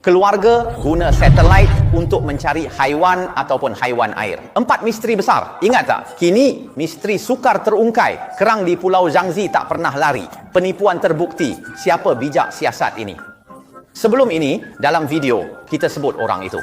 Keluarga guna satelit untuk mencari haiwan ataupun haiwan air. Empat misteri besar. Ingat tak? Kini misteri sukar terungkai. Kerang di Pulau Zhangzi tak pernah lari. Penipuan terbukti. Siapa bijak siasat ini? Sebelum ini, dalam video, kita sebut orang itu.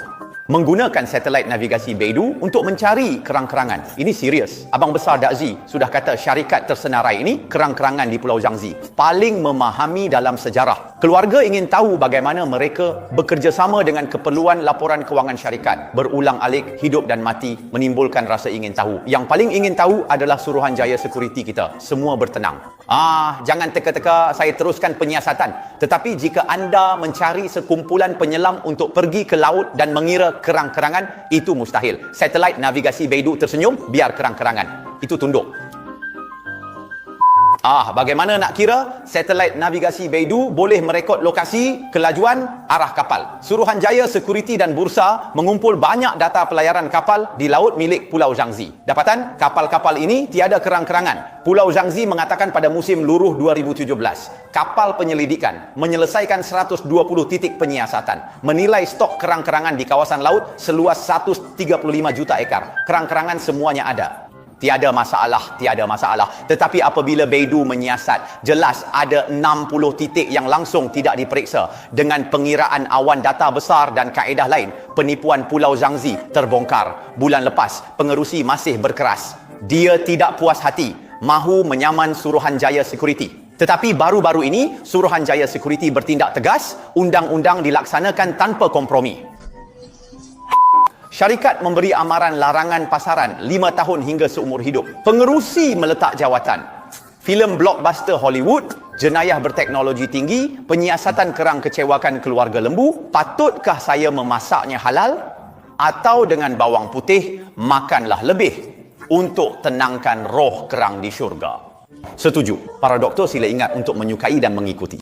Menggunakan satelit navigasi Beidou untuk mencari kerang-kerangan. Ini serius. Abang besar Dakzi sudah kata syarikat tersenarai ini kerang-kerangan di Pulau Zhangzi. Paling memahami dalam sejarah. Keluarga ingin tahu bagaimana mereka bekerjasama dengan keperluan laporan kewangan syarikat. Berulang alik hidup dan mati menimbulkan rasa ingin tahu. Yang paling ingin tahu adalah Suruhanjaya Security kita. Semua bertenang. Ah, jangan teka-teka saya teruskan penyiasatan. Tetapi jika anda mencari sekumpulan penyelam untuk pergi ke laut dan mengira kerang-kerangan, itu mustahil. Satelit navigasi Beidou tersenyum, biar kerang-kerangan. Itu tunduk. Ah, bagaimana nak kira? Satelit navigasi Beidou boleh merekod lokasi, kelajuan, arah kapal. Suruhanjaya Security dan Bursa mengumpul banyak data pelayaran kapal di laut milik Pulau Zhangzi. Dapatan, kapal-kapal ini tiada kerang-kerangan. Pulau Zhangzi mengatakan pada musim luruh 2017, kapal penyelidikan menyelesaikan 120 titik penyiasatan, menilai stok kerang-kerangan di kawasan laut seluas 135 juta ekar. Kerang-kerangan semuanya ada. Tiada masalah, tiada masalah. Tetapi apabila Beidou menyiasat, jelas ada 60 titik yang langsung tidak diperiksa. Dengan pengiraan awan data besar dan kaedah lain, penipuan Pulau Zhangzi terbongkar. Bulan lepas, pengerusi masih berkeras. Dia tidak puas hati, mahu menyaman Suruhanjaya Security. Tetapi baru-baru ini, Suruhanjaya Security bertindak tegas, undang-undang dilaksanakan tanpa kompromi. Syarikat memberi amaran larangan pasaran 5 tahun hingga seumur hidup. Pengerusi meletak jawatan. Filem blockbuster Hollywood, jenayah berteknologi tinggi, penyiasatan kerang kecewakan keluarga lembu, patutkah saya memasaknya halal? Atau dengan bawang putih, makanlah lebih untuk tenangkan roh kerang di syurga. Setuju. Para doktor sila ingat untuk menyukai dan mengikuti.